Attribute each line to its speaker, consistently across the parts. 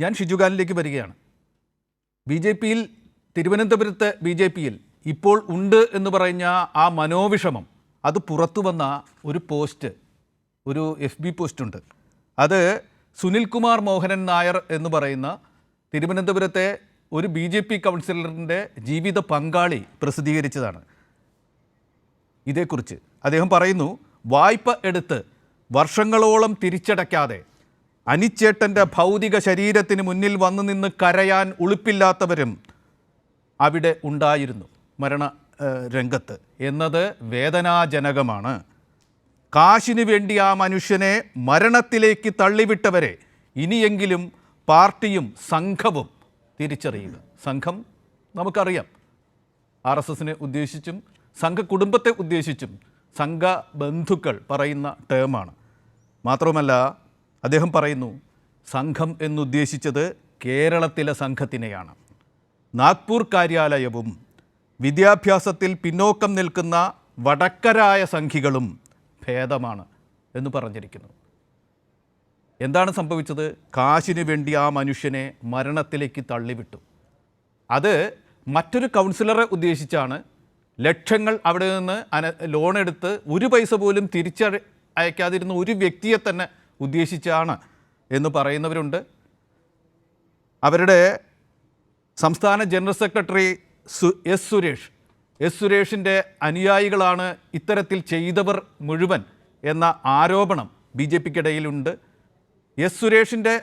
Speaker 1: ഞാൻ ഷിജുഖാനിലേക്ക് വരികയാണ്. B J പിയിൽ തിരുവനന്തപുരത്ത് ബി ജെ പിയിൽ ഇപ്പോൾ ഉണ്ട് എന്ന് പറഞ്ഞ ആ മനോവിഷമം അത് പുറത്തു വന്ന ഒരു പോസ്റ്റ് ഒരു എഫ് ബി പോസ്റ്റുണ്ട്. അത് സുനിൽകുമാർ മോഹനൻ നായർ എന്ന് പറയുന്ന തിരുവനന്തപുരത്തെ ഒരു ബി ജെ പി കൗൺസിലറിന്റെ ജീവിത പങ്കാളി പ്രസിദ്ധീകരിച്ചതാണ്. ഇതേക്കുറിച്ച് അദ്ദേഹം പറയുന്നു വായ്പ എടുത്ത് വർഷങ്ങളോളം തിരിച്ചടയ്ക്കാതെ അനിച്ചേട്ടന്റെ ഭൗതിക ശരീരത്തിന് മുന്നിൽ വന്നു നിന്ന് കരയാൻ ഉളുപ്പില്ലാത്തവരും അവിടെ ഉണ്ടായിരുന്നു മരണ രംഗത്ത്. എന്നത് വേദനാജനകമാണ്. കാശിനു വേണ്ടി ആ മനുഷ്യനെ മരണത്തിലേക്ക് തള്ളിവിട്ടവരെ ഇനിയെങ്കിലും പാർട്ടിയും സംഘവും തിരിച്ചറിയുക. സംഘം നമുക്കറിയാം. ആർ എസ് എസിനെ ഉദ്ദേശിച്ചും സംഘ കുടുംബത്തെ ഉദ്ദേശിച്ചും സംഘ ബന്ധുക്കൾ പറയുന്ന ടേമാണ് മാത്രവുമല്ല അദ്ദേഹം പറയുന്നു സംഘം എന്നുദ്ദേശിച്ചത് കേരളത്തിലെ സംഘത്തിനെയാണ്. നാഗ്പൂർ കാര്യാലയവും വിദ്യാഭ്യാസത്തിൽ പിന്നോക്കം നിൽക്കുന്ന വടക്കരായ സംഘികളും ഭേദമാണ് എന്ന് പറഞ്ഞിരിക്കുന്നു. എന്താണ് സംഭവിച്ചത്? കാശിനു വേണ്ടി ആ മനുഷ്യനെ മരണത്തിലേക്ക് തള്ളിവിട്ടു. അത് മറ്റൊരു കൗൺസിലറെ ഉദ്ദേശിച്ചാണ്. ലക്ഷങ്ങൾ അവിടെ നിന്ന് അന ലോൺ എടുത്ത് ഒരു പൈസ പോലും തിരിച്ച അയക്കാതിരുന്ന ഒരു വ്യക്തിയെ തന്നെ ഉദ്ദേശിച്ചാണ് എന്ന് പറയുന്നവരുണ്ട്. അവരുടെ സംസ്ഥാന ജനറൽ സെക്രട്ടറി സു എസ് സുരേഷ്. എസ് സുരേഷിന്റെ അനുയായികളാണ് ഇത്തരത്തിൽ ചെയ്തവർ മുഴുവൻ എന്ന ആരോപണം ബി ജെ പിക്കിടയിലുണ്ട്. എസ് സുരേഷിന്റെ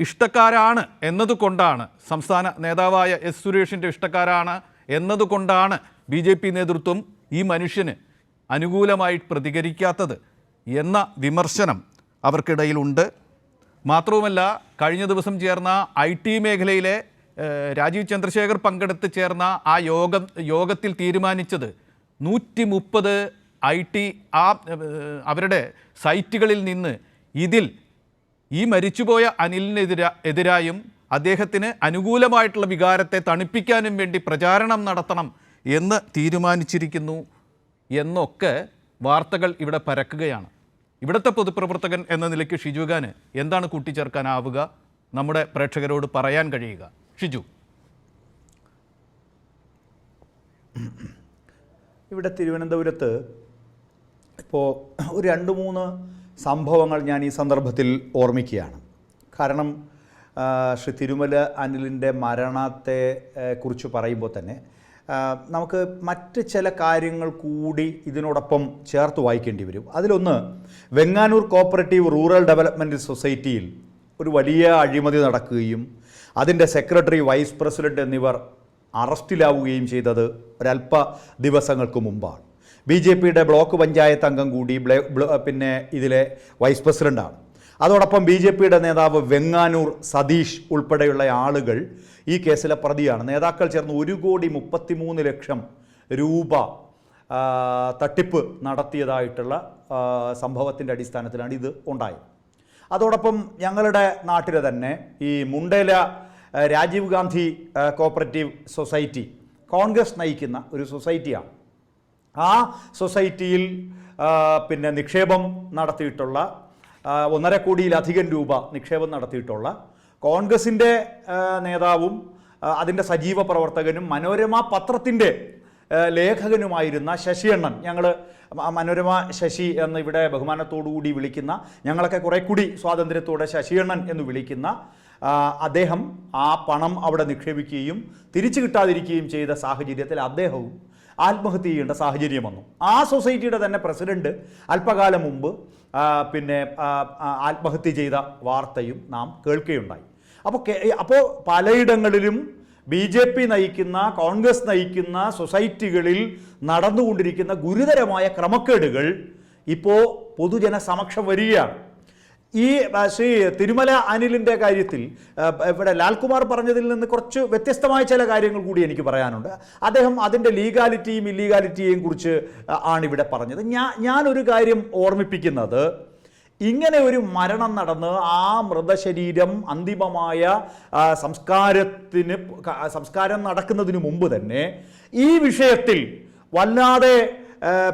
Speaker 1: ഇഷ്ടക്കാരാണ് എന്നതുകൊണ്ടാണ് സംസ്ഥാന നേതാവായ എസ് സുരേഷിന്റെ ഇഷ്ടക്കാരാണ് എന്നതുകൊണ്ടാണ് ബി ജെ പി നേതൃത്വം ഈ മനുഷ്യന് അനുകൂലമായി പ്രതികരിക്കാത്തത് എന്ന വിമർശനം അവർക്കിടയിലുണ്ട് മാത്രവുമല്ല കഴിഞ്ഞ ദിവസം ചേർന്ന ഐ ടി മേഖലയിലെ രാജീവ് ചന്ദ്രശേഖർ പങ്കെടുത്ത് ചേർന്ന ആ യോഗം യോഗത്തിൽ തീരുമാനിച്ചത് നൂറ്റി മുപ്പത് ഐ ടി ആ അവരുടെ സൈറ്റുകളിൽ നിന്ന് ഇതിൽ ഈ മരിച്ചുപോയ അനിലിനെതിര എതിരായും അദ്ദേഹത്തിന് അനുകൂലമായിട്ടുള്ള വികാരത്തെ തണുപ്പിക്കാനും വേണ്ടി പ്രചാരണം നടത്തണം എന്ന് തീരുമാനിച്ചിരിക്കുന്നു എന്നൊക്കെ വാർത്തകൾ ഇവിടെ പരക്കുകയാണ്. ഇവിടുത്തെ പൊതുപ്രവർത്തകൻ എന്ന നിലയ്ക്ക് ഷിജുഖാന് എന്താണ് കൂട്ടിച്ചേർക്കാനാവുക? നമ്മുടെ പ്രേക്ഷകരോട് പറയാൻ കഴിയുക. ഷിജു.
Speaker 2: ഇവിടെ തിരുവനന്തപുരത്ത് ഇപ്പോൾ ഒരു രണ്ട് മൂന്ന് സംഭവങ്ങൾ ഞാൻ ഈ സന്ദർഭത്തിൽ ഓർമ്മിക്കുകയാണ്. കാരണം ശ്രീ തിരുമല അനിലിന്റെ മരണത്തെ കുറിച്ച് പറയുമ്പോൾ തന്നെ നമുക്ക് മറ്റ് ചില കാര്യങ്ങൾ കൂടി ഇതിനോടൊപ്പം ചേർത്ത് വായിക്കേണ്ടി വരും. അതിലൊന്ന് വെങ്ങാനൂർ കോപ്പറേറ്റീവ് റൂറൽ ഡെവലപ്മെന്റ് സൊസൈറ്റിയിൽ ഒരു വലിയ അഴിമതി നടക്കുകയും അതിന്റെ സെക്രട്ടറി വൈസ് പ്രസിഡന്റ് എന്നിവർ അറസ്റ്റിലാവുകയും ചെയ്തത് ഒരല്പ ദിവസങ്ങൾക്ക് മുമ്പാണ്. ബി ജെ പിയുടെ ബ്ലോക്ക് പഞ്ചായത്ത് അംഗം കൂടി പിന്നെ ഇതിലെ വൈസ് പ്രസിഡന്റാണ്. അതോടൊപ്പം ബി ജെ പിയുടെ നേതാവ് വെങ്ങാനൂർ സതീഷ് ഉൾപ്പെടെയുള്ള ആളുകൾ ഈ കേസിലെ പ്രതിയാണ്. നേതാക്കൾ ചേർന്ന് ഒരു കോടി മുപ്പത്തിമൂന്ന് ലക്ഷം രൂപ തട്ടിപ്പ് നടത്തിയതായിട്ടുള്ള സംഭവത്തിന്റെ അടിസ്ഥാനത്തിലാണ് ഇത് ഉണ്ടായത്. അതോടൊപ്പം ഞങ്ങളുടെ നാട്ടിൽ തന്നെ ഈ മുണ്ടേല രാജീവ് ഗാന്ധി കോപ്പറേറ്റീവ് സൊസൈറ്റി കോൺഗ്രസ് നയിക്കുന്ന ഒരു സൊസൈറ്റിയാണ്. ആ സൊസൈറ്റിയിൽ പിന്നെ നിക്ഷേപം നടത്തിയിട്ടുള്ള ഒന്നര കോടിയിലധികം രൂപ നിക്ഷേപം നടത്തിയിട്ടുള്ള കോൺഗ്രസിന്റെ നേതാവും അതിന്റെ സജീവ പ്രവർത്തകനും മനോരമ പത്രത്തിന്റെ ലേഖകനുമായിരുന്ന ശശിയണ്ണൻ. ഞങ്ങൾ മനോരമ ശശി എന്ന് ഇവിടെ ബഹുമാനത്തോടുകൂടി വിളിക്കുന്ന ഞങ്ങളൊക്കെ കുറെ കൂടി സ്വാതന്ത്ര്യത്തോടെ ശശിയണ്ണൻ എന്ന് വിളിക്കുന്ന അദ്ദേഹം ആ പണം അവിടെ നിക്ഷേപിക്കുകയും തിരിച്ചു കിട്ടാതിരിക്കുകയും ചെയ്ത സാഹചര്യത്തിൽ അദ്ദേഹവും ആത്മഹത്യ ചെയ്യേണ്ട സാഹചര്യം വന്നു. ആ സൊസൈറ്റിയുടെ തന്നെ പ്രസിഡന്റ് അല്പകാലം മുമ്പ് പിന്നെ ആത്മഹത്യ ചെയ്ത വാർത്തയും നാം കേൾക്കുകയുണ്ടായി. അപ്പോൾ അപ്പോൾ പലയിടങ്ങളിലും ബി ജെ പി നയിക്കുന്ന കോൺഗ്രസ് നയിക്കുന്ന സൊസൈറ്റികളിൽ നടന്നുകൊണ്ടിരിക്കുന്ന ഗുരുതരമായ ക്രമക്കേടുകൾ ഇപ്പോൾ പൊതുജന സമക്ഷം വരികയാണ്. ഈ ശ്രീ തിരുമല അനിലിന്റെ കാര്യത്തിൽ ഇവിടെ ലാൽകുമാർ പറഞ്ഞതിൽ നിന്ന് കുറച്ച് വ്യത്യസ്തമായ ചില കാര്യങ്ങൾ കൂടി എനിക്ക് പറയാനുണ്ട്. അദ്ദേഹം അതിന്റെ ലീഗാലിറ്റിയും ഇല്ലീഗാലിറ്റിയെയും കുറിച്ച് ആണ് ഇവിടെ പറഞ്ഞത്. ഞാൻ ഞാനൊരു കാര്യം ഓർമ്മിപ്പിക്കുന്നത്. ഇങ്ങനെ ഒരു മരണം നടന്ന് ആ മൃതശരീരം അന്തിമമായ സംസ്കാരത്തിന് സംസ്കാരം നടക്കുന്നതിന് മുമ്പ് തന്നെ ഈ വിഷയത്തിൽ വല്ലാതെ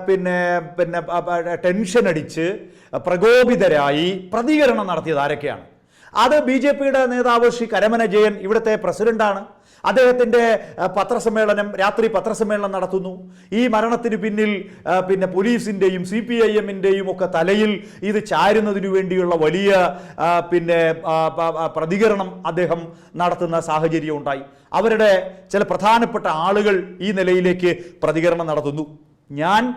Speaker 2: പിന്നെ പിന്നെ ടെൻഷൻ അടിച്ച് പ്രകോപിതരായി പ്രതികരണം നടത്തിയത് ആരൊക്കെയാണ്? അത് ബി ജെ പിയുടെ നേതാവ് ശ്രീ കരമന ജയൻ ഇവിടുത്തെ പ്രസിഡന്റാണ്. അദ്ദേഹത്തിന്റെ പത്രസമ്മേളനം രാത്രി പത്രസമ്മേളനം നടത്തുന്നു. ഈ മരണത്തിന് പിന്നിൽ പിന്നെ പോലീസിന്റെയും സി പി ഐ എമ്മിന്റെയും ഒക്കെ തലയിൽ ഇത് ചാരുന്നതിനു വേണ്ടിയുള്ള വലിയ പിന്നെ പ്രതികരണം അദ്ദേഹം നടത്തുന്ന സാഹചര്യം ഉണ്ടായി. അവരുടെ ചില പ്രധാനപ്പെട്ട ആളുകൾ ഈ നിലയിലേക്ക് പ്രതികരണം നടത്തുന്നു. ഞാൻ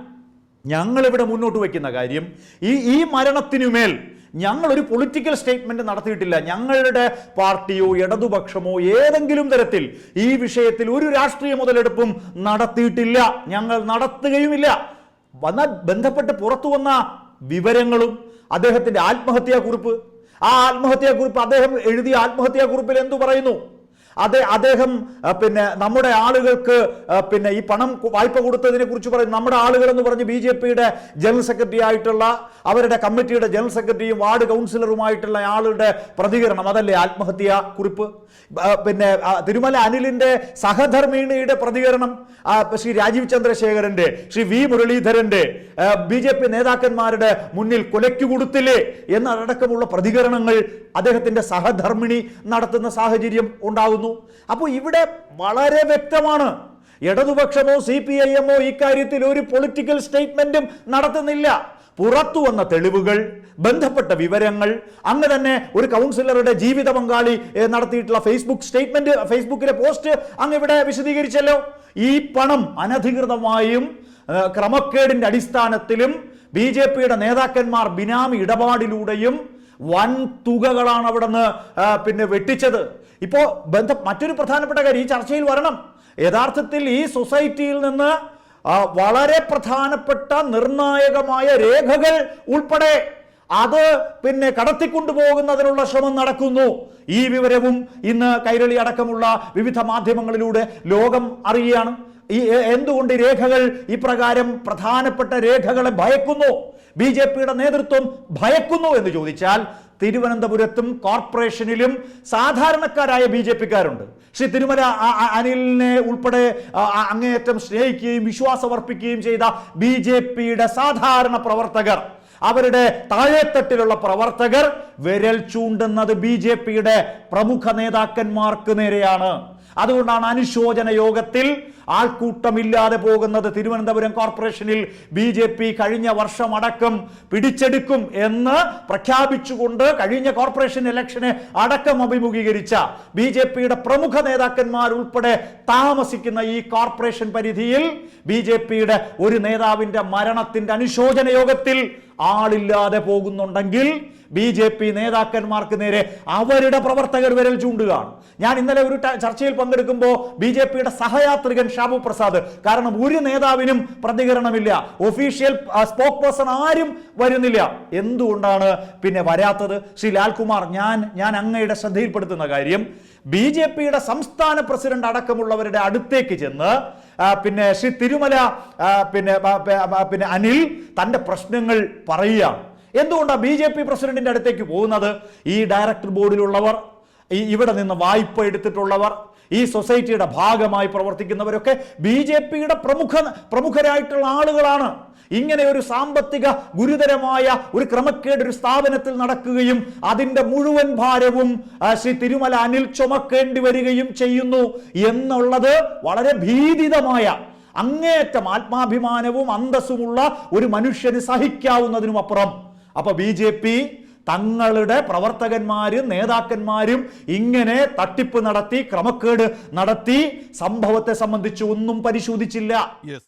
Speaker 2: ഞങ്ങളിവിടെ മുന്നോട്ട് വയ്ക്കുന്ന കാര്യം ഈ ഈ മരണത്തിനുമേൽ ഞങ്ങളൊരു പൊളിറ്റിക്കൽ സ്റ്റേറ്റ്മെന്റ് നടത്തിയിട്ടില്ല. ഞങ്ങളുടെ പാർട്ടിയോ ഇടതുപക്ഷമോ ഏതെങ്കിലും തരത്തിൽ ഈ വിഷയത്തിൽ ഒരു രാഷ്ട്രീയ മുതലെടുപ്പും നടത്തിയിട്ടില്ല. ഞങ്ങൾ നടത്തുകയുമില്ല. വന്ന ബന്ധപ്പെട്ട് പുറത്തു വന്ന വിവരങ്ങളും അദ്ദേഹത്തിന്റെ ആത്മഹത്യാക്കുറിപ്പ്. ആ ആത്മഹത്യാക്കുറിപ്പ് അദ്ദേഹം എഴുതിയ ആത്മഹത്യാക്കുറിപ്പിൽ എന്തു പറയുന്നു? അതെ അദ്ദേഹം പിന്നെ നമ്മുടെ ആളുകൾക്ക് പിന്നെ ഈ പണം വായ്പ കൊടുത്തതിനെ കുറിച്ച് പറയും നമ്മുടെ ആളുകൾ എന്ന് പറഞ്ഞ് ബി ജെ പിയുടെ ജനറൽ സെക്രട്ടറി ആയിട്ടുള്ള അവരുടെ കമ്മിറ്റിയുടെ ജനറൽ സെക്രട്ടറിയും വാർഡ് കൗൺസിലറുമായിട്ടുള്ള ആളുടെ പ്രതികരണം അതല്ലേ ആത്മഹത്യ കുറിപ്പ്? പിന്നെ തിരുമല അനിലിന്റെ സഹധർമ്മിണിയുടെ പ്രതികരണം ശ്രീ രാജീവ് ചന്ദ്രശേഖരന്റെ ശ്രീ വി മുരളീധരന്റെ ബി ജെ പി നേതാക്കന്മാരുടെ മുന്നിൽ കൊലയ്ക്ക് കൊടുത്തില്ലേ എന്നടക്കമുള്ള പ്രതികരണങ്ങൾ അദ്ദേഹത്തിന്റെ സഹധർമ്മിണി നടത്തുന്ന സാഹചര്യം ഉണ്ടാകുന്നു അപ്പോൾ ഇവിടെ വളരെ വ്യക്തമാണ്. ഇടതുപക്ഷമോ സി പി ഐ എമ്മോ ഇക്കാര്യത്തിൽ ഒരു പൊളിറ്റിക്കൽ സ്റ്റേറ്റ്മെന്റും നടത്തുന്നില്ല. പുറത്തു വന്ന തെളിവുകൾ ബന്ധപ്പെട്ട വിവരങ്ങൾ അങ്ങ് തന്നെ ഒരു കൗൺസിലറുടെ ജീവിത പങ്കാളി നടത്തിയിട്ടുള്ള ഫേസ്ബുക്ക് സ്റ്റേറ്റ്മെന്റ് ഫേസ്ബുക്കിലെ പോസ്റ്റ് അങ്ങ് ഇവിടെ വിശദീകരിച്ചല്ലോ. ഈ പണം അനധികൃതമായും ക്രമക്കേടിന്റെ അടിസ്ഥാനത്തിലും ബി നേതാക്കന്മാർ ബിനാമി ഇടപാടിലൂടെയും വൻ തുകകളാണ് അവിടെ നിന്ന് പിന്നെ വെട്ടിച്ചത്. ഇപ്പോൾ ബന്ധം മറ്റൊരു പ്രധാനപ്പെട്ട കാര്യം ഈ ചർച്ചയിൽ വരണം. യഥാർത്ഥത്തിൽ ഈ സൊസൈറ്റിയിൽ നിന്ന് വളരെ പ്രധാനപ്പെട്ട നിർണായകമായ രേഖകൾ ഉൾപ്പെടെ അത് പിന്നെ കടത്തിക്കൊണ്ടുപോകുന്നതിനുള്ള ശ്രമം നടക്കുന്നു. ഈ വിവരവും ഇന്ന് കൈരളി അടക്കമുള്ള വിവിധ മാധ്യമങ്ങളിലൂടെ ലോകം അറിയുകയാണ്. ഈ എന്തുകൊണ്ട് ഈ രേഖകൾ ഇപ്രകാരം പ്രധാനപ്പെട്ട രേഖകളെ ഭയക്കുന്നു? ബി ജെ പിയുടെ നേതൃത്വം ഭയക്കുന്നു എന്ന് ചോദിച്ചാൽ തിരുവനന്തപുരത്തും കോർപ്പറേഷനിലും സാധാരണക്കാരായ ബി ജെ പിക്കാരുണ്ട്. ശ്രീ തിരുമല അനിലിനെ ഉൾപ്പെടെ അങ്ങേയറ്റം സ്നേഹിക്കുകയും വിശ്വാസമർപ്പിക്കുകയും ചെയ്ത ബി ജെ പിയുടെ സാധാരണ പ്രവർത്തകർ അവരുടെ താഴെത്തട്ടിലുള്ള പ്രവർത്തകർ വിരൽ ചൂണ്ടുന്നത് ബി ജെ പിയുടെ പ്രമുഖ നേതാക്കന്മാർക്ക് നേരെയാണ്. അതുകൊണ്ടാണ് അനുശോചന യോഗത്തിൽ ആൾക്കൂട്ടമില്ലാതെ പോകുന്നത്. തിരുവനന്തപുരം കോർപ്പറേഷനിൽ ബി ജെ പി കഴിഞ്ഞ വർഷം അടക്കം പിടിച്ചെടുക്കും എന്ന് പ്രഖ്യാപിച്ചുകൊണ്ട് കഴിഞ്ഞ കോർപ്പറേഷൻ ഇലക്ഷനെ അടക്കം അഭിമുഖീകരിച്ച ബി ജെ പിയുടെ പ്രമുഖ നേതാക്കന്മാർ ഉൾപ്പെടെ താമസിക്കുന്ന ഈ കോർപ്പറേഷൻ പരിധിയിൽ ബി ജെ പിയുടെ ഒരു നേതാവിന്റെ മരണത്തിന്റെ അനുശോചന യോഗത്തിൽ ആളില്ലാതെ പോകുന്നുണ്ടെങ്കിൽ ബി ജെ പി നേതാക്കന്മാർക്ക് നേരെ അവരുടെ പ്രവർത്തകർ വിരൽ ചൂണ്ടുകയാണ്. ഞാൻ ഇന്നലെ ഒരു ചർച്ചയിൽ പങ്കെടുക്കുമ്പോൾ ബി ജെ പിയുടെ സഹയാത്രികൻ ഷാബു പ്രസാദ് കാരണം ഒരു നേതാവിനും പ്രതികരണമില്ല. ഒഫീഷ്യൽ സ്പോക്ക് പേഴ്സൺ ആരും വരുന്നില്ല. എന്തുകൊണ്ടാണ് പിന്നെ വരാത്തത്? ശ്രീ ലാൽകുമാർ ഞാൻ ഞാൻ അങ്ങയുടെ ശ്രദ്ധയിൽപ്പെടുത്തുന്ന കാര്യം ബി ജെ പിയുടെ സംസ്ഥാന പ്രസിഡന്റ് അടക്കമുള്ളവരുടെ അടുത്തേക്ക് ചെന്ന് പിന്നെ ശ്രീ തിരുമല പിന്നെ പിന്നെ അനിൽ തന്റെ പ്രശ്നങ്ങൾ പറയുകയാണ്. എന്തുകൊണ്ടാണ് ബി ജെ പി പ്രസിഡന്റിന്റെ അടുത്തേക്ക് പോകുന്നത്? ഈ ഡയറക്ടർ ബോർഡിലുള്ളവർ ഇവിടെ നിന്ന് വായ്പ എടുത്തിട്ടുള്ളവർ ഈ സൊസൈറ്റിയുടെ ഭാഗമായി പ്രവർത്തിക്കുന്നവരൊക്കെ ബി ജെ പിയുടെ പ്രമുഖ പ്രമുഖരായിട്ടുള്ള ആളുകളാണ്. ഇങ്ങനെ ഒരു സാമ്പത്തിക ഗുരുതരമായ ഒരു ക്രമക്കേട് ഒരു സ്ഥാപനത്തിൽ നടക്കുകയും അതിന്റെ മുഴുവൻ ഭാരവും ശ്രീ തിരുമല അനിൽ ചുമക്കേണ്ടി വരികയും ചെയ്യുന്നു എന്നുള്ളത് വളരെ ഭീതിതമായ അങ്ങേയറ്റം ആത്മാഭിമാനവും അന്തസ്സുമുള്ള ഒരു മനുഷ്യന് സഹിക്കാവുന്നതിനും അപ്പുറം അപ്പൊ ബി ജെ പി തങ്ങളുടെ പ്രവർത്തകന്മാരും നേതാക്കന്മാരും ഇങ്ങനെ തട്ടിപ്പ് നടത്തി ക്രമക്കേട് നടത്തി സംഭവത്തെ സംബന്ധിച്ച് ഒന്നും പരിശോധിച്ചില്ല.